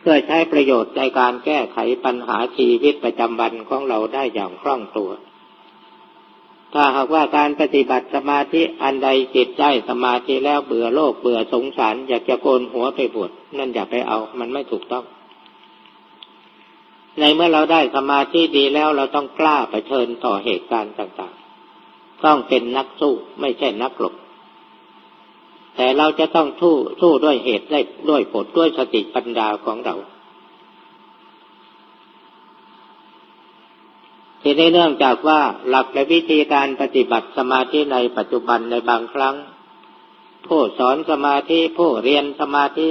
เพื่อใช้ประโยชน์ในการแก้ไขปัญหาชีวิตประจำวันของเราได้อย่างคล่องตัว ถ้าหากว่าการปฏิบัติสมาธิอันใดจิตใจสมาธิแล้วเบื่อโลกเบื่อสงสาร อยากจะโกนหัวไปบวชนั่นอย่าไปเอา มันไม่ถูกต้อง ในเมื่อเราได้สมาธิดีแล้วเราต้องกล้าไปเชิญต่อเหตุการณ์ต่างๆ ต้องเป็นนักสู้ไม่ใช่นักหลบ แต่เราจะต้องสู้สู้ด้วยเหตุได้ด้วยผลด้วยสติปัญญาของเราทีนี้เนื่องจากว่าหลักและวิธีการปฏิบัติสมาธิในปัจจุบันในบางครั้ง ผู้สอนสมาธิผู้เรียนสมาธิ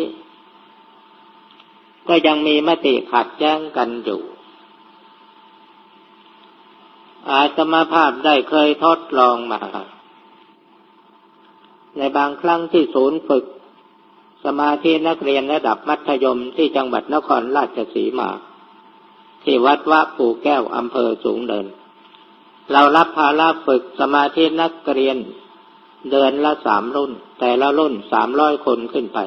ก็ยังมีมติขัดแย้งกันอยู่ อาตมาภาพได้เคยทดลองมา ในบางครั้งที่ศูนย์ฝึก สมาธินักเรียนระดับมัธยมที่จังหวัดนครราชสีมา ที่วัดวะปู่แก้วอำเภอสูงเดิน เรารับภาระฝึกสมาธินักเรียนเดือนละสามรุ่น แต่ละรุ่นสามร้อยคนขึ้นไป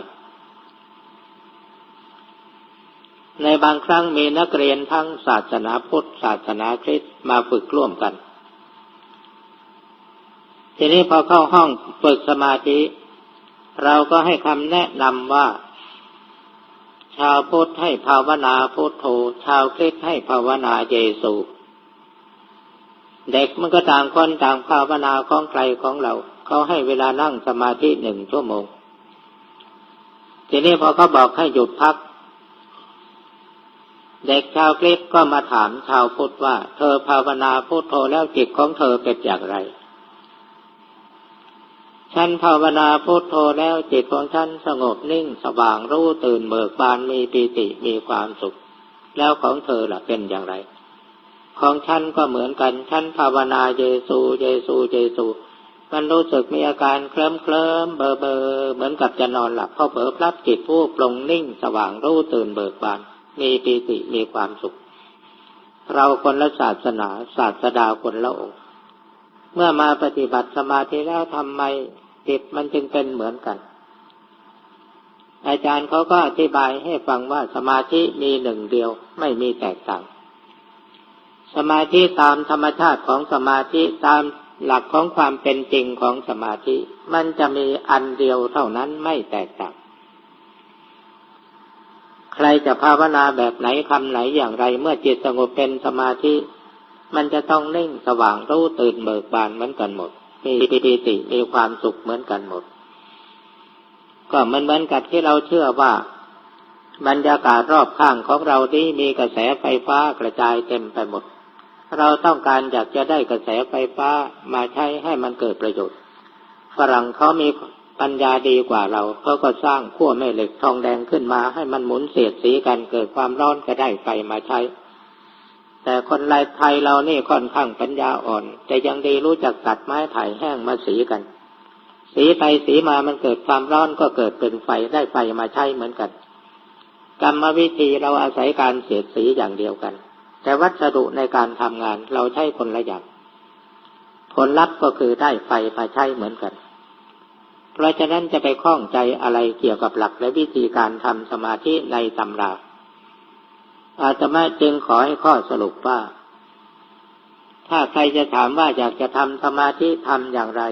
ในบางครั้งมีนักเรียนทั้งศาสนาพุทธศาสนาคริสต์มาฝึกร่วมกัน ทีนี้พอเข้าห้องฝึกสมาธิ เราก็ให้คำแนะนำว่า ชาวพุทธให้ภาวนาพุทโธ ชาวคริสต์ให้ภาวนาเยซูเด็กมันก็ต่างคนต่างภาวนาของใครของเรา เขาให้เวลานั่งสมาธิหนึ่งชั่วโมง ทีนี้พอเขาบอกให้หยุดพัก เด็กชาวคริสต์ก็มาถามชาวพุทธว่า เธอภาวนาพุทโธแล้วจิตของเธอเป็นอย่างไร ฉันภาวนาพุทโธแล้วจิตของฉันสงบนิ่งสว่างรู้ตื่นเบิกบานมีปีติมีความสุข แล้วของเธอล่ะเป็นอย่างไร ของฉันก็เหมือนกัน ฉันภาวนาเยซู เยซูเยซูมันรู้สึกมีอาการเคลิ้มเคลิ้มเบอเบอเหมือนกับจะนอนหลับพอเผลอพลับจิตผู้ปลงนิ่งสว่างรู้ตื่นเบิกบาน มีปีติมีความสุข เราคนละศาสนาศาสดาคนละองค์ เมื่อมาปฏิบัติสมาธิแล้วทำไมจิตมันจึงเป็นเหมือนกัน อาจารย์เขาก็อธิบายให้ฟังว่าสมาธิมีหนึ่งเดียวไม่มีแตกต่าง สมาธิตามธรรมชาติของสมาธิตามหลักของความเป็นจริงของสมาธิ มันจะมีอันเดียวเท่านั้นไม่แตกต่าง ใครจะภาวนาแบบไหนคำไหนอย่างไร เมื่อจิตสงบเป็นสมาธิ มันจะต้องนิ่งสว่างรู้ตื่นเบิกบานเหมือนกันหมด มีปีติมีความสุขเหมือนกันหมด ก็มันเหมือนกับที่เราเชื่อว่าบรรยากาศรอบข้างของเราที่มีกระแสไฟฟ้ากระจายเต็มไปหมด เราต้องการอยากจะได้กระแสไฟฟ้ามาใช้ให้มันเกิดประโยชน์ ฝรั่งเขามีปัญญาดีกว่าเราเขาก็สร้างขั้วแม่เหล็กทองแดงขึ้นมาให้มันหมุนเสียดสีกันเกิดความร้อนก็ได้ไฟมาใช้ แต่คนลายไทยเรานี่ค่อนข้างปัญญาอ่อน แต่ยังดีรู้จักตัดไม้ไผ่แห้งมาสีกัน สีไปสีมามันเกิดความร้อนก็เกิดเป็นไฟได้ไฟมาใช้เหมือนกัน กรรมวิธีเราอาศัยการเสียดสีอย่างเดียวกัน แต่วัสดุในการทำงานเราใช้คนละอย่างผลลัพธ์ก็คือได้ไฟมาใช้เหมือนกัน เพราะฉะนั้นจะไปคล้องใจอะไรเกี่ยวกับหลักและวิธีการทำสมาธิในตำรา อาตมาจึงขอให้ข้อสรุปว่า ถ้าใครจะถามว่าอยากจะทำสมาธิทำอย่างไร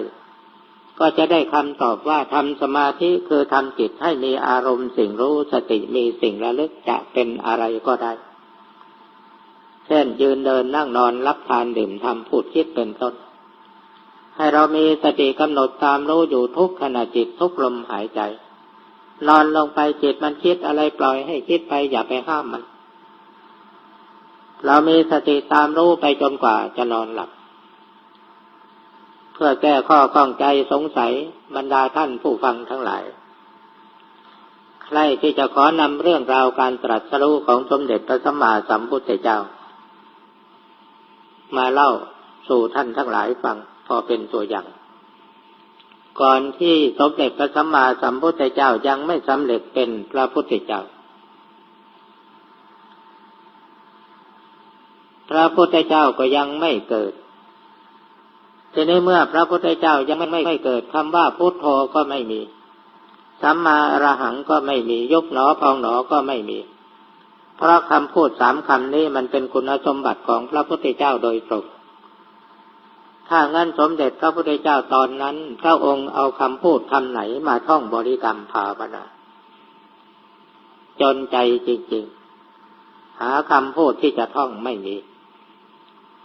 ก็จะได้คำตอบว่าทำสมาธิคือทำจิตให้มีอารมณ์สิ่งรู้สติมีสิ่งระลึกจะเป็นอะไรก็ได้ เช่นยืนเดินนั่งนอนรับทานดื่มทำพูดคิดเป็นต้นให้เรามีสติกำหนดตามรู้อยู่ทุกขณะจิตทุกลมหายใจ นอนลงไปจิตมันคิดอะไรปล่อยให้คิดไปอย่าไปห้ามมัน เรามีสติตามรู้ไปจนกว่าจะนอนหลับ เพื่อแก้ข้อข้องใจสงสัยบรรดาท่านผู้ฟังทั้งหลาย ใครที่จะขอนำเรื่องราวการตรัสรู้ของสมเด็จพระสัมมาสัมพุทธเจ้า มาเล่าสู่ท่านทั้งหลายฟังพอเป็นตัวอย่าง ก่อนที่สมเด็จพระสัมมาสัมพุทธเจ้ายังไม่สำเร็จเป็นพระพุทธเจ้า พระพุทธเจ้าก็ยังไม่เกิดทีนี้เมื่อพระพุทธเจ้ายังไม่ไม่เกิดคำว่าพุทโธก็ไม่มีสัมมาอรหังก็ไม่มียุบหนอพองหนอก็ไม่มี เพราะคำพูดสามคำนี้มันเป็นคุณสมบัติของพระพุทธเจ้าโดยตรงถ้างั้นสมเด็จพระพุทธเจ้าตอนนั้นพระองค์เอาคำพูดคำไหนมาท่องบริกรรมภาวนาจนใจจริง ๆ หาคำพูดที่จะท่องไม่มี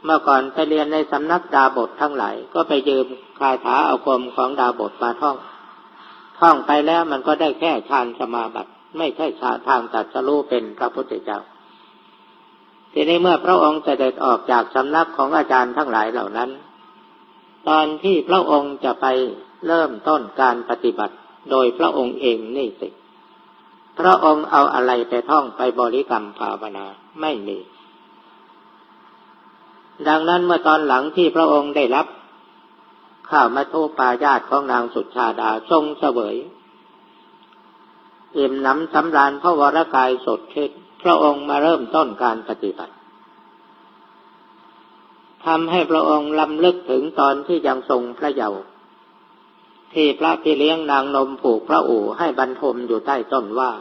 เมื่อก่อนไปเรียนในสำนักดาบททั้งหลาย ก็ไปยืมคาถาอาคมของดาบทมาท่อง ท่องไปแล้วมันก็ได้แค่ฌานสมาบัติ ไม่ใช่ชาทางตัดสรู้เป็นพระพุทธเจ้า ทีนี้เมื่อพระองค์เสด็จออกจากสำนักของอาจารย์ทั้งหลายเหล่านั้น ตอนที่พระองค์จะไปเริ่มต้นการปฏิบัติ โดยพระองค์เองนี่สิพระองค์เอาอะไรไปท่องไปบริกรรมภาวนาไม่มี ดังนั้นเมื่อตอนหลังที่พระองค์ได้รับข้าวมาทูปาญาตของนางสุชาดาทรงเสวยอิ่มน้ำสำราญพระวรกายสดชื่นพระองค์มาเริ่มต้นการปฏิบัติทำให้พระองค์ลำลึกถึงตอนที่ยังทรงพระเยาว์ที่พระพี่เลี้ยงนางนมผูกพระอู่ให้บรรทมอยู่ใต้ต้นว่า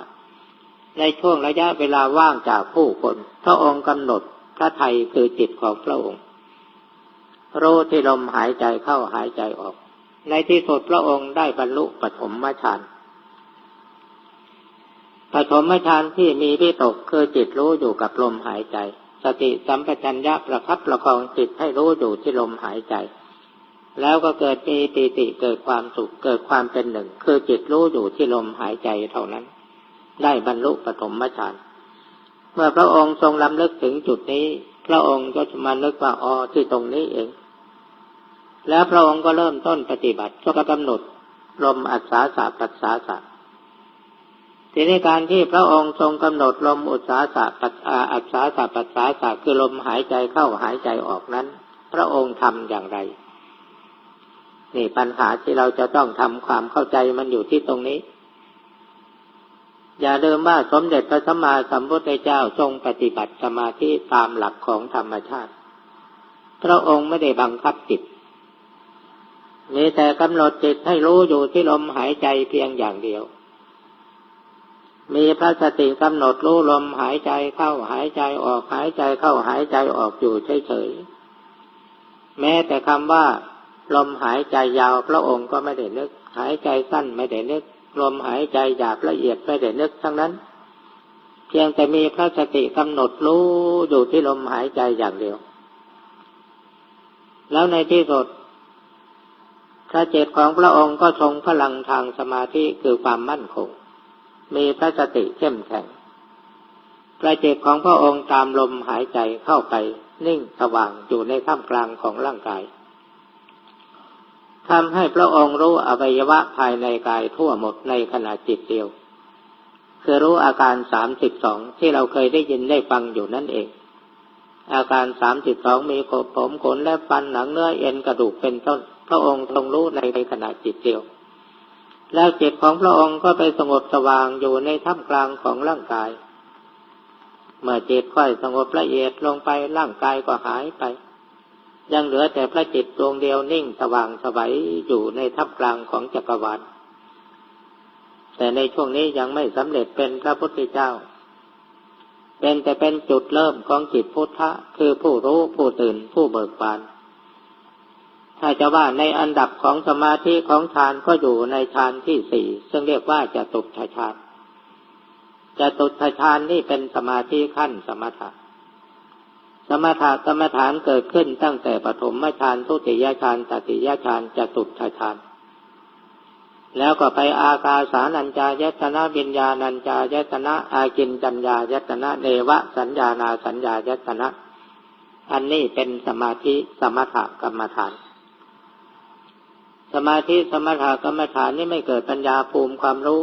ในช่วงระยะเวลาว่างจากผู้คน พระองค์กำหนด พระไทยคือจิตของพระองค์ รู้ที่ลมหายใจเข้าหายใจออก ในที่สุดพระองค์ได้บรรลุปฐมฌานปฐมฌานที่มีวิตกคือจิตรู้อยู่กับลมหายใจ สติสัมปชัญญะประคับประคองจิตให้รู้อยู่ที่ลมหายใจ แล้วก็เกิดมีปีติเกิดความสุขเกิดความเป็นหนึ่ง คือจิตรู้อยู่ที่ลมหายใจเท่านั้น ได้บรรลุปฐมฌาน เมื่อพระองค์ทรงลำลึกถึงจุดนี้ พระองค์ก็จะมานึกว่าอ๋อที่ตรงนี้เอง แล้วพระองค์ก็เริ่มต้นปฏิบัติก็กำหนดลมอัศสาสะปัสสาสะทีนี้การที่พระองค์ทรงกำหนดลมอุตสาสะปัสอัศสาสะปัสสาสะคือลมหายใจเข้าหายใจออกนั้น พระองค์ทำอย่างไร นี่ปัญหาที่เราจะต้องทำความเข้าใจมันอยู่ที่ตรงนี้ อย่าลืมว่าสมเด็จพระสัมมาสัมพุทธเจ้าทรงปฏิบัติสมาธิตามหลักของธรรมชาติ พระองค์ไม่ได้บังคับจิตมีแต่กำหนดจิตให้รู้อยู่ที่ลมหายใจเพียงอย่างเดียว มีพระสติกำหนดรู้ลมหายใจเข้าหายใจออกหายใจเข้าหายใจออกอยู่เฉยๆ แม้แต่คำว่า ลมหายใจยาวพระองค์ก็ไม่ได้นึก หายใจสั้นไม่ได้นึก ลมหายใจหยาบละเอียดไม่ได้นึกทั้งนั้น เพียงแต่มีพระสติกำหนดรู้อยู่ที่ลมหายใจอย่างเดียว แล้วในที่สุดพระเจตของพระองค์ก็ทรงพลังทางสมาธิคือความมั่นคง มีพระสติเข้มแข็งพระเจตของพระองค์ตามลมหายใจเข้าไปนิ่งสว่างอยู่ในท่ามกลางของร่างกาย ทำให้พระองค์รู้อวัยวะภายในกายทั่วหมดในขณะจิตเดียว คือรู้อาการสามสิบสองที่เราเคยได้ยินได้ฟังอยู่นั่นเอง อาการสามสิบสองมีผมขนและฟันหนังเนื้อเอ็นกระดูกเป็นต้น พระองค์ทรงรู้ในขณะจิตเดียว แล้วจิตของพระองค์ก็ไปสงบสว่างอยู่ในท่ามกลางของร่างกาย เมื่อจิตค่อยสงบละเอียดลงไปร่างกายก็หายไป ยังเหลือแต่พระจิตดวงเดียวนิ่งสว่างสวัยอยู่ในทับกลางของจักรวาล แต่ในช่วงนี้ยังไม่สำเร็จเป็นพระพุทธเจ้า เป็นแต่เป็นจุดเริ่มของจิตพุทธะ คือผู้รู้ผู้ตื่นผู้เบิกบาน ถ้าจะว่าในอันดับของสมาธิของฌานก็อยู่ในฌานที่สี่ซึ่งเรียกว่าจะตุตฌานจะตุตฌานนี่เป็นสมาธิขั้นสมถะ สมถะกรรมฐานเกิดขึ้นตั้งแต่ปฐมฌานทุติยฌานตติยฌานจตุตฌานแล้วก็ไปอากาสานัญจายตนะวิญญาณัญจายตนะอากินจัญญายตนะเนวะสัญญานาสัญญายตนะ อันนี้เป็นสมาธิสมถกรรมฐาน สมาธิสมถกรรมฐานนี่ไม่เกิดปัญญาภูมิความรู้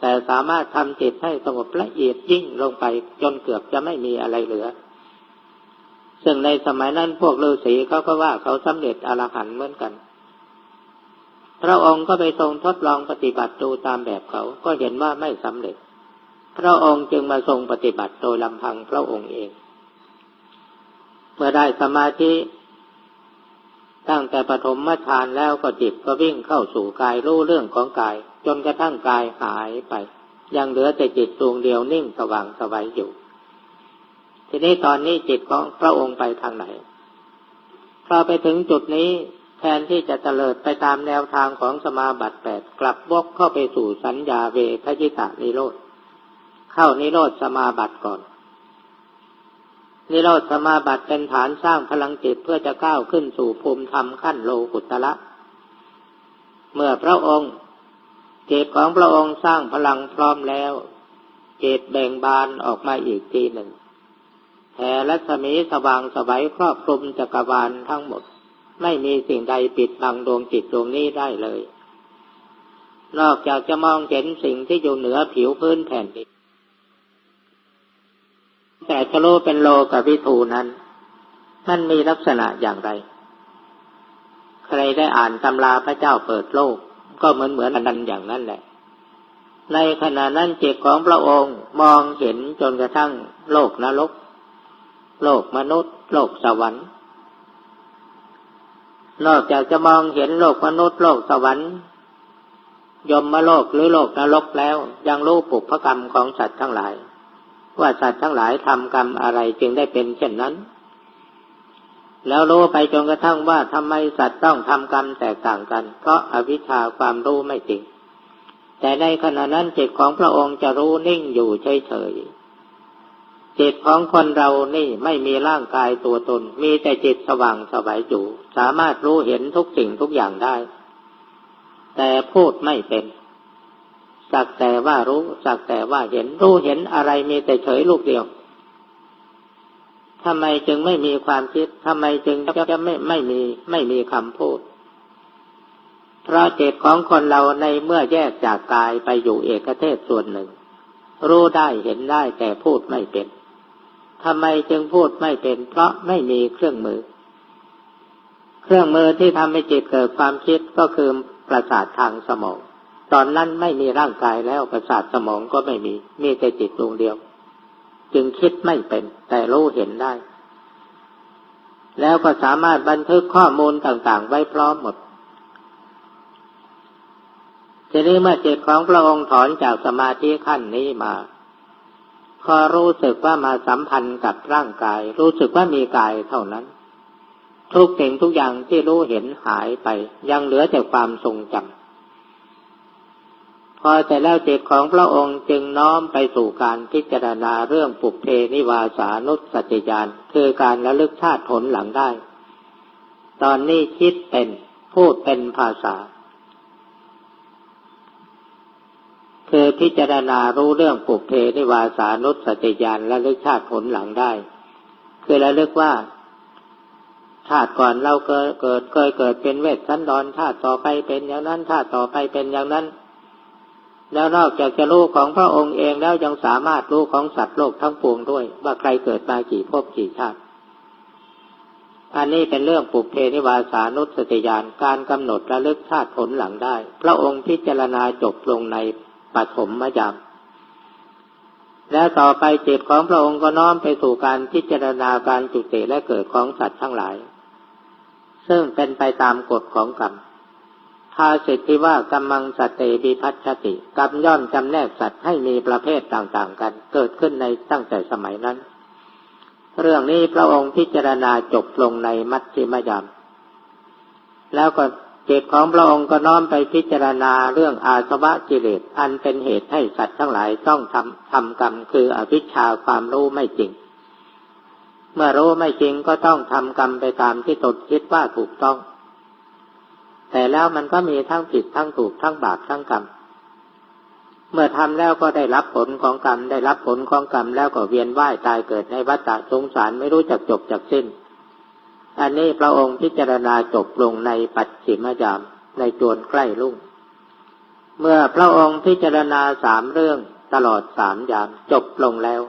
แต่สามารถทำจิตให้สงบละเอียดยิ่งลงไปจนเกือบจะไม่มีอะไรเหลือ ซึ่งในสมัยนั้นพวกฤาษีเขาก็ว่าเขาสำเร็จอรหันต์เหมือนกัน พระองค์ก็ไปทรงทดลองปฏิบัติดูตามแบบเขาก็เห็นว่าไม่สำเร็จ พระองค์จึงมาทรงปฏิบัติโดยลำพังพระองค์เอง เมื่อได้สมาธิตั้งแต่ปฐมฌานแล้วก็จิตก็วิ่งเข้าสู่กายรู้เรื่องของกาย จนกระทั่งกายหายไป ยังเหลือแต่จิตดวงเดียวนิ่งสว่างสวัยอยู่ ทีนี้ตอนนี้จิตของพระองค์ไปทางไหนพอไปถึงจุดนี้แทนที่จะเตลิดไปตามแนวทางของสมาบัติแปดกลับวกเข้าไปสู่สัญญาเวทยิตานิโรธเข้านิโรธสมาบัติก่อน นิโรธสมาบัติเป็นฐานสร้างพลังจิตเพื่อจะก้าวขึ้นสู่ภูมิธรรมขั้นโลกุตละเมื่อพระองค์จิตของพระองค์สร้างพลังพร้อมแล้วจิตแบ่งบานออกมาอีกทีหนึ่ง แผ่รัศมีสว่างสวัยครอบคลุมจักรวาลทั้งหมด ไม่มีสิ่งใดปิดบังดวงจิตดวงนี้ได้เลย นอกจากจะมองเห็นสิ่งที่อยู่เหนือผิวพื้นแผ่นดินแต่จะรู้เป็นโลกับวิทูนั้น มันมีลักษณะอย่างไร ใครได้อ่านตำราพระเจ้าเปิดโลก ก็เหมือนเหมือนกันอย่างนั้นแหละในขณะนั้นจิตของพระองค์มองเห็นจนกระทั่งโลกนรก โลกมนุษย์ โลกสวรรค์ นอกจากจะมองเห็นโลกมนุษย์ โลกสวรรค์ ยมมาโลกหรือโลกนรกแล้ว ยังรู้ปุพกรรมของสัตว์ทั้งหลาย ว่าสัตว์ทั้งหลายทำกรรมอะไรจึงได้เป็นเช่นนั้น แล้วรู้ไปจนกระทั่งว่าทำไมสัตว์ต้องทำกรรมแตกต่างกัน เพราะอวิชชาความรู้ไม่จริงแต่ในขณะนั้นจิตของพระองค์จะรู้นิ่งอยู่เฉยๆ จิตของคนเรานี่ไม่มีร่างกายตัวตน มีแต่จิตสว่างสบายอยู่สามารถรู้เห็นทุกสิ่งทุกอย่างได้ แต่พูดไม่เป็น สักแต่ว่ารู้ สักแต่ว่าเห็นรู้เห็นอะไรมีแต่เฉยลูกเดียวทำไมจึงไม่มีความคิดทำไมจึงจะไม่ไม่มีไม่มีคำพูด เพราะจิตของคนเราในเมื่อแยกจากกายไปอยู่เอกเทศส่วนหนึ่ง รู้ได้เห็นได้แต่พูดไม่เป็น ทำไมจึงพูดไม่เป็น เพราะไม่มีเครื่องมือ เครื่องมือที่ทำให้จิตเกิดความคิดก็คือประสาททางสมอง ตอนนั้นไม่มีร่างกายแล้วประสาทสมองก็ไม่มี มีแต่จิตดวงเดียว จึงคิดไม่เป็น แต่รู้เห็นได้ แล้วก็สามารถบันทึกข้อมูลต่างๆ ไว้พร้อมหมดทีนี้เมื่อจิตของพระองค์ถอนจากสมาธิขั้นนี้มา พอรู้สึกว่ามาสัมพันธ์กับร่างกาย รู้สึกว่ามีกายเท่านั้น ทุกสิ่งทุกอย่างที่รู้เห็นหายไป ยังเหลือแต่ความทรงจำพอแต่แล้วจิตของพระองค์จึงน้อมไปสู่การพิจารณาเรื่องปุเพนิวาสานุสติญาณคือการระลึกชาติผลหลังได้ ตอนนี้คิดเป็นพูดเป็นภาษา คือพิจารณารู้เรื่องปุกเพนิวาสานุสติญาณระลึกชาติผลหลังได้ คือระลึกว่า ชาติก่อนเราเกิดเกิดเคยเกิดเป็นเวทสันดรชาติต่อไปเป็นอย่างนั้นชาติต่อไปเป็นอย่างนั้น แล้วนอกจากจะรู้ของพระองค์เองแล้วยังสามารถรู้ของสัตว์โลกทั้งปวงด้วย ว่าใครเกิดมากี่ภพกี่ชาติอันนี้เป็นเรื่องปุกเพนิวาสานุสติญาณการกำหนดระลึกชาติผลหลังได้ พระองค์พิจารณาจบลงใน ปฐมมยามแล้วต่อไปจิตของพระองค์ก็น้อมไปสู่การพิจารณาการจุติและเกิดของสัตว์ทั้งหลาย ซึ่งเป็นไปตามกฎของกรรมภาสิทธิว่ากำมังสเตบิพัชติกรรมย่อมจำแนกสัตว์ให้มีประเภทต่างๆกัน เกิดขึ้นในตั้งแต่สมัยนั้น เรื่องนี้พระองค์พิจารณาจบลงในมัชฌิมยามแล้วก็ จตของพระองค์ก็น้อมไปพิจารณาเรื่องอาสวะกิเลสอันเป็นเหตุให้สัตว์ทั้งหลายต้องทำทำกรรมคืออวิชชาความรู้ไม่จริง เมื่อรู้ไม่จริงก็ต้องทำกรรมไปตามที่ตนคิดว่าถูกต้อง แต่แล้วมันก็มีทั้งผิดทั้งถูกทั้งบาปทั้งกรรม เมื่อทำแล้วก็ได้รับผลของกรรมได้รับผลของกรรมแล้วก็เวียนว่ายตายเกิดในวัฏฏะสงสารไม่รู้จักจบจักสิ้น อันนี้พระองค์พิจารณาจบลงในปัจฉิมยามในจวนใกล้ลุ่ง เมื่อพระองค์พิจารณาสามเรื่องตลอดสามยามจบลงแล้ว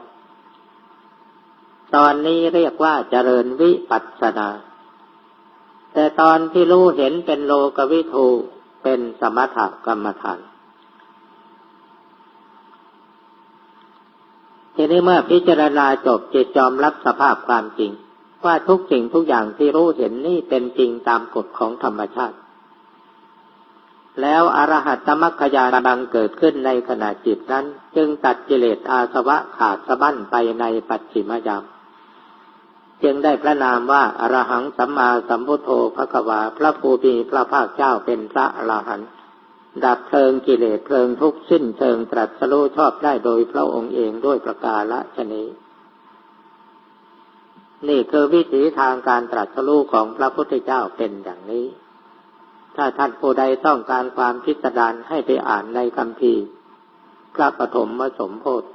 ตอนนี้เรียกว่าเจริญวิปัสสนา แต่ตอนที่รู้เห็นเป็นโลกวิทูเป็นสมถกรรมฐาน ทีนี้เมื่อพิจารณาจบจิตจอมรับสภาพความจริง ว่าทุกสิ่งทุกอย่างที่รู้เห็นนี่เป็นจริงตามกฎของธรรมชาติ แล้วอรหัตมรรคยาบังเกิดขึ้นในขณะจิตนั้น จึงตัดกิเลสอาสวะขาดสะบั้นไปในปัจฉิมยามจึงได้พระนามว่าอรหังสัมมาสัมพุทโธพระกวา พระภูมิพระภาคเจ้าเป็นพระอรหันต์ดับเพลิงกิเลสเพลิงทุกข์สิ้นเพลิงตรัสรู้ชอบได้โดยพระองค์เองด้วยประกาละชนี้ นี่คือวิถีทางการตรัสรู้ของพระพุทธเจ้าเป็นอย่างนี้ ถ้าท่านผู้ใดต้องการความพิสดารให้ไปอ่านในคำพีพระปฐมมสมโพธิ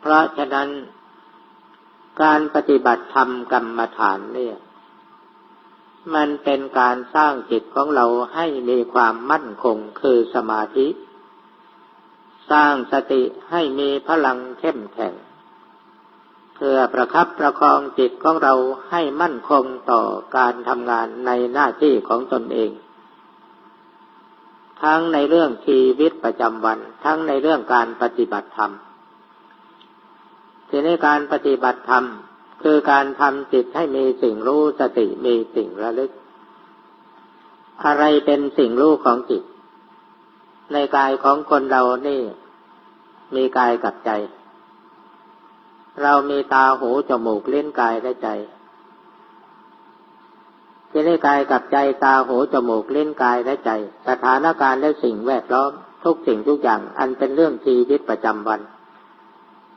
เพราะฉะนั้น การปฏิบัติธรรมกรรมฐานเนี่ย มันเป็นการสร้างจิตของเราให้มีความมั่นคงคือสมาธิ สร้างสติให้มีพลังเข้มแข็ง เพื่อประคับประคองจิตของเราให้มั่นคงต่อการทำงานในหน้าที่ของตนเอง ทั้งในเรื่องชีวิตประจำวัน ทั้งในเรื่องการปฏิบัติธรรม ทีนี้การปฏิบัติธรรมคือการทำจิตให้มีสิ่งรู้สติมีสิ่งระลึก อะไรเป็นสิ่งรู้ของจิต ในกายของคนเรานี่ มีกายกับใจ เรามีตาหูจมูกเล่นกายและใจทีนี้กายกับใจตาหูจมูกเล่นกายและใจ สถานการณ์และสิ่งแวดล้อม ทุกสิ่งทุกอย่างอันเป็นเรื่องชีวิตประจำวัน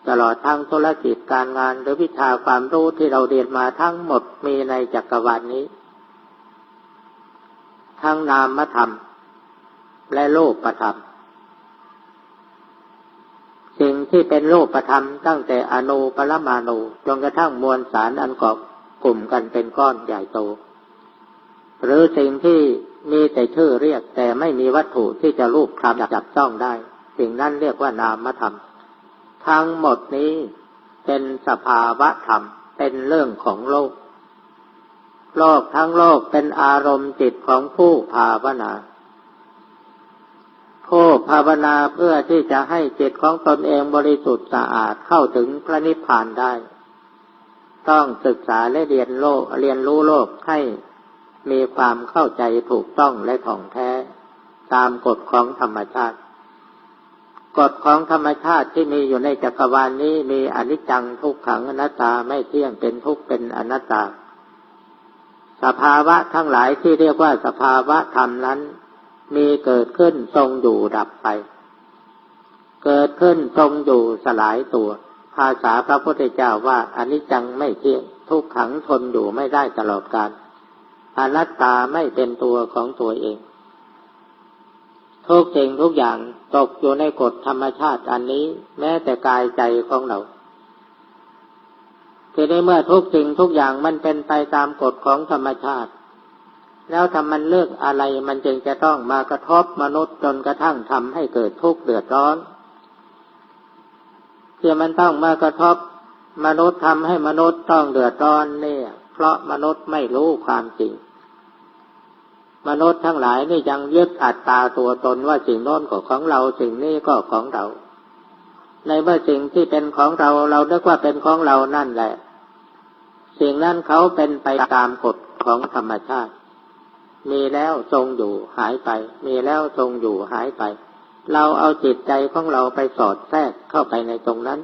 ตลอดทั้งธุรกิจการงานหรือวิชาความรู้ที่เราเรียนมาทั้งหมดมีในจักรวาลนนี้ ทั้งนามธรรม และโลกประธรรม สิ่ง ที่เป็นโลกประธรรมตั้งแต่อนุปรมาณูจนกระทั่งมวลสารอันกอบกลุ่มกันเป็นก้อนใหญ่โต หรือสิ่งที่มีแต่ชื่อเรียกแต่ไม่มีวัตถุที่จะรูปคำจับต้องได้ สิ่งนั้นเรียกว่านามธรรม ทั้งหมดนี้เป็นสภาวะธรรมเป็นเรื่องของโลก โลกทั้งโลกเป็นอารมณ์จิตของผู้ภาวนา ผู้ภาวนาเพื่อที่จะให้จิตของตนเองบริสุทธิ์สะอาดเข้าถึงพระนิพพานได้ ต้องศึกษาและเรียนโลกเรียนรู้โลกให้มีความเข้าใจถูกต้องและถ่องแท้ ตามกฎของธรรมชาติ กฎของธรรมชาติที่มีอยู่ในจักรวาลนนี้มีอนิจจังทุกขังอนัตตาไม่เที่ยงเป็นทุกข์เป็นอนัตตา สภาวะทั้งหลายที่เรียกว่าสภาวะธรรมนั้น มีเกิดขึ้นทรงอยู่ดับไป เกิดขึ้นทรงอยู่สลายตัว ภาษาพระพุทธเจ้าว่าอันิจจังไม่เที่ยงทุกขังทนอยู่ไม่ได้ตลอดกาลอนัตตาไม่เป็นตัวของตัวเอง ทุกสิ่งทุกอย่างตกอยู่ในกฎธรรมชาติอันนี้แม้แต่กายใจของเราทีนี้เมื่อทุกสิ่งทุกอย่างมันเป็นไปตามกฎของธรรมชาติ แล้วทำมันเลือกอะไรมันจึงจะต้องมากระทบมนุษย์จนกระทั่งทำให้เกิดทุกข์เดือดร้อนที่มันต้องมากระทบมนุษย์ทำให้มนุษย์ต้องเดือดร้อนเนี่ย เพราะมนุษย์ไม่รู้ความจริง มนุษย์ทั้งหลายนี่ยังยึดอัตตาตัวตนว่าสิ่งโน้นก็ของเราสิ่งนี้ก็ของเรา ในเมื่อสิ่งที่เป็นของเราเราเรียกว่าเป็นของเรานั่นแหละ สิ่งนั้นเขาเป็นไปตามกฎของธรรมชาติ มีแล้วทรงอยู่หายไป มีแล้วทรงอยู่หายไป เราเอาจิตใจของเราไปสอดแทรกเข้าไปในตรงนั้น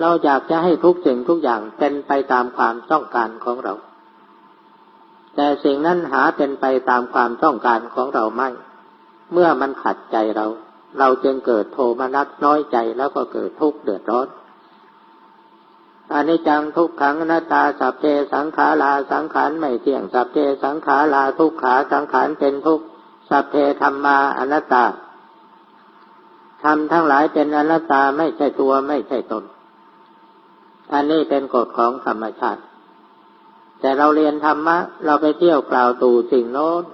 เราอยากจะให้ทุกสิ่งทุกอย่างเป็นไปตามความต้องการของเรา แต่สิ่งนั้นหาเป็นไปตามความต้องการของเราไม่ เมื่อมันขัดใจเรา เราจึงเกิดโทมนัสน้อยใจแล้วก็เกิดทุกข์เดือดร้อน อันนี้จังทุกขังอนาตาสัพเพสังขาราสังขารไม่เที่ยงสัพเพสังขาราทุกขาสังขารเป็นทุกสัพเพธรรมาอนัตตาทำทั้งหลายเป็นอนัตตาไม่ใช่ตัวไม่ใช่ตน อันนี้เป็นกฎของธรรมชาติ แต่เราเรียนธรรมะ เราไปเที่ยวกล่าวตู่สิ่งโน้น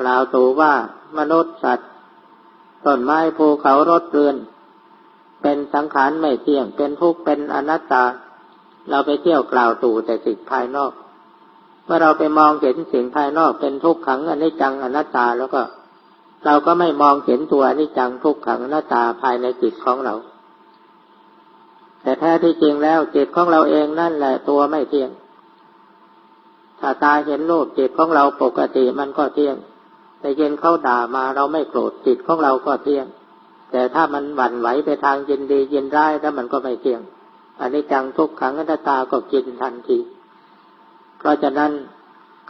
กล่าวตู่ว่ามนุษย์สัตว์ต้นไม้ภูเขารถเรือน เป็นสังขารไม่เที่ยง เป็นทุกข์ เป็นอนัตตา เราไปเที่ยวกล่าวตู่แต่สิ่งภายนอก เมื่อเราไปมองเห็นสิ่งภายนอกเป็นทุกขังอนิจจังอนัตตาแล้วก็ เราก็ไม่มองเห็นตัวอนิจจังทุกขังอนัตตาภายในจิตของเรา แต่แท้ที่จริงแล้วจิตของเราเองนั่นแหละตัวไม่เที่ยง ถ้าตาเห็นรูปจิตของเราปกติมันก็เที่ยง แต่เย็นเขาด่ามาเราไม่โกรธจิตของเราก็เที่ยง แต่ถ้ามันหวั่นไหวไปทางยินดียินร้ายแล้วมันก็ไม่เที่ยง อันนี้จังทุกขังอนัตตาก็กินทันที เพราะฉะนั้น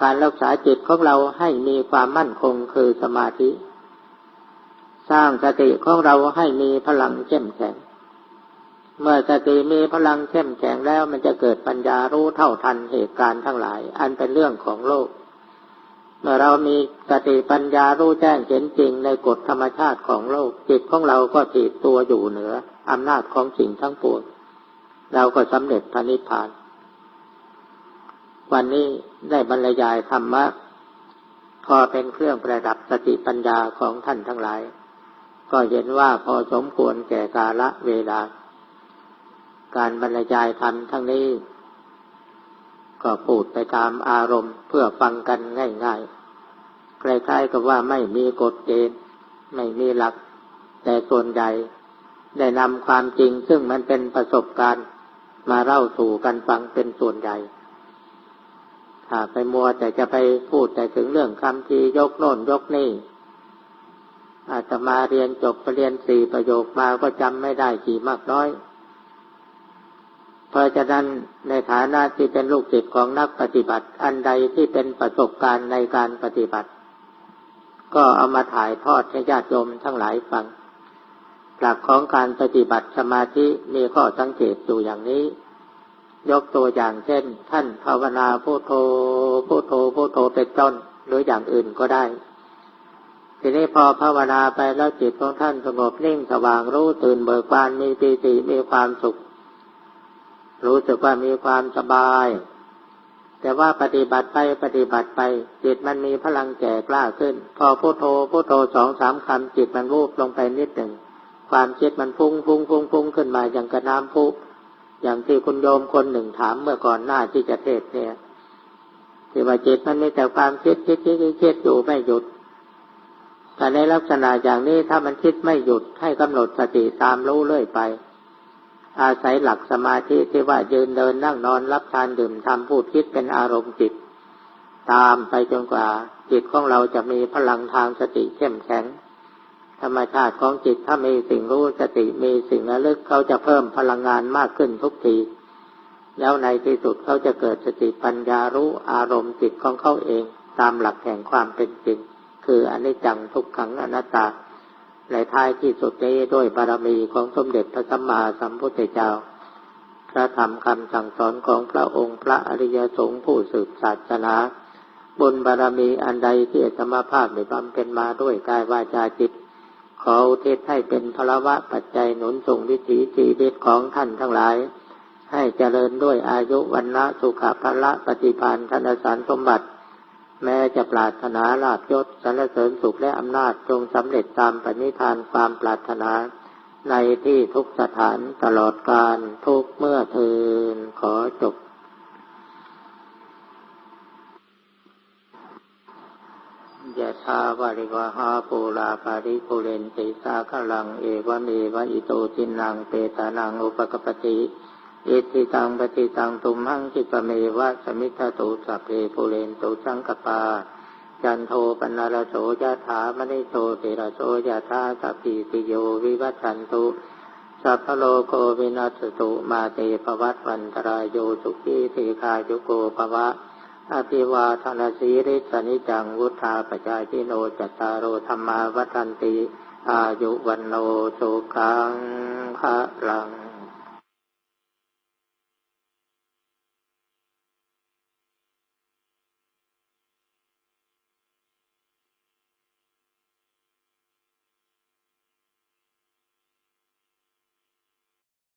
การรักษาจิตของเราให้มีความมั่นคงคือสมาธิ สร้างสติของเราให้มีพลังเข้มแข็ง เมื่อสติมีพลังเข้มแข็งแล้วมันจะเกิดปัญญารู้เท่าทันเหตุการณ์ทั้งหลาย อันเป็นเรื่องของโลก เมื่อเรามีสติปัญญารู้แจ้งเห็นจริงในกฎธรรมชาติของโลก จิตของเราก็ติดตัวอยู่เหนืออำนาจของสิ่งทั้งปวงเราก็สำเร็จพระนิพพาน วันนี้ได้บรรยายธรรมะพอเป็นเครื่องประดับสติปัญญาของท่านทั้งหลาย ก็เห็นว่าพอสมควรแก่กาละเวลา การบรรยายธรรมทั้งนี้ ก็พูดไปตามอารมณ์เพื่อฟังกันง่ายๆคล้ายๆกับว่าไม่มีกฎเกณฑ์ไม่มีหลัก แต่ส่วนใหญ่ได้นำความจริงซึ่งมันเป็นประสบการณ์มาเล่าสู่กันฟังเป็นส่วนใหญ่ถ้าไปมัวแต่จะไปพูดแต่ถึงเรื่องคำทียกโน่นยกนี่ อาจจะมาเรียนจบปรเรียนสี่ประโยคมาก็จำไม่ได้กี่มากน้อย เพราะฉะนั้นในฐานะที่เป็นลูกศิษย์ของนักปฏิบัติ อันใดที่เป็นประสบการณ์ในการปฏิบัติ ก็เอามาถ่ายทอดให้ญาติโยมทั้งหลายฟัง หลักของการปฏิบัติสมาธิมีข้อสังเกตอยู่อย่างนี้ ยกตัวอย่างเช่น ท่านภาวนาพุโทโธพุโทโธพุโทโธเป็นต้นหรืออย่างอื่นก็ได้ทีนี้พอภาวนาไปแล้วจิตของท่านสงบนิ่งสว่างรู้ตื่นเบิกบานมีปีติมีความสุข รู้สึกว่ามีความสบาย แต่ว่าปฏิบัติไปปฏิบัติไป จิตมันมีพลังแก่กล้าขึ้น พอพุโทโธพุโทโธสองสามคำจิตมันวูบลงไปนิดหนึ่ง ความคิดมันพุ่งพุ่งพุ่งพุ่งขึ้นมาอย่างกระน้ำพุอย่างที่คุณโยมคนหนึ่งถามเมื่อก่อนหน้าที่จะเทศเนี่ยที่ว่าจิตมันมีแต่ความคิดคิดคิดคิดอยู่ไม่หยุดแต่ในลักษณะอย่างนี้ถ้ามันคิดไม่หยุดให้กำหนดสติตามรู้เรื่อยไป อาศัยหลักสมาธิที่ว่ายืนเดินนั่งนอนรับทานดื่มทำพูดคิดเป็นอารมณ์จิต ตามไปจนกว่าจิตของเราจะมีพลังทางสติเข้มแข็ง ธรรมชาติของจิตถ้ามีสิ่งรู้สติมีสิ่งระลึกเขาจะเพิ่มพลังงานมากขึ้นทุกที แล้วในที่สุดเขาจะเกิดสติปัญญารู้อารมณ์จิตของเขาเอง ตามหลักแห่งความเป็นจริง คืออนิจจังทุกขังอนัตตา ในท้ายที่สุดนี้ด้วยบารมีของสมเด็จพระสัมมาสัมพุทธเจ้า พระธรรมคำสั่งสอนของพระองค์พระอริยสงฆ์ผู้สืบศาสนาบุญบารมีอันใดที่ธรรมภาพได้บำเพ็ญมาด้วยกายวาจาจิต ขออุทิศให้เป็นพลวะปัจจัยหนุนส่งวิถีชีวิตของท่านทั้งหลาย ให้เจริญด้วยอายุวันละสุขภละปฏิพานธนสารสมบัติ แม้จะปรารถนาลาบยศสรรเสริญสุขและอำนาจจงสำเร็จตามปณิธานความปรารถนา ในที่ทุกสถานตลอดการทุกเมื่อเทินขอจบยะทาวาริวหาปูลาปาริปุเรนติสาขลังเอวเมวะอิโตจินังเปตานังอุปกปติ อิทิตังปฏิตังตุมหังคิปเมวะสมิทาตุสัพเพปุเรนตุสังกปา จันโทปนารโสยะถามณิโชติระโสยะธาสัพพิติโยวิวัชันตุสัพพโลโกวินัสตุมาเตภวัตวันตรายโยสุขีติคายุโกภวะอภิวาทนาสีริสนิจังวุธาปจายโนจตารโรธรรมาวัฏันติ อายุวันโนสุขังภะลัง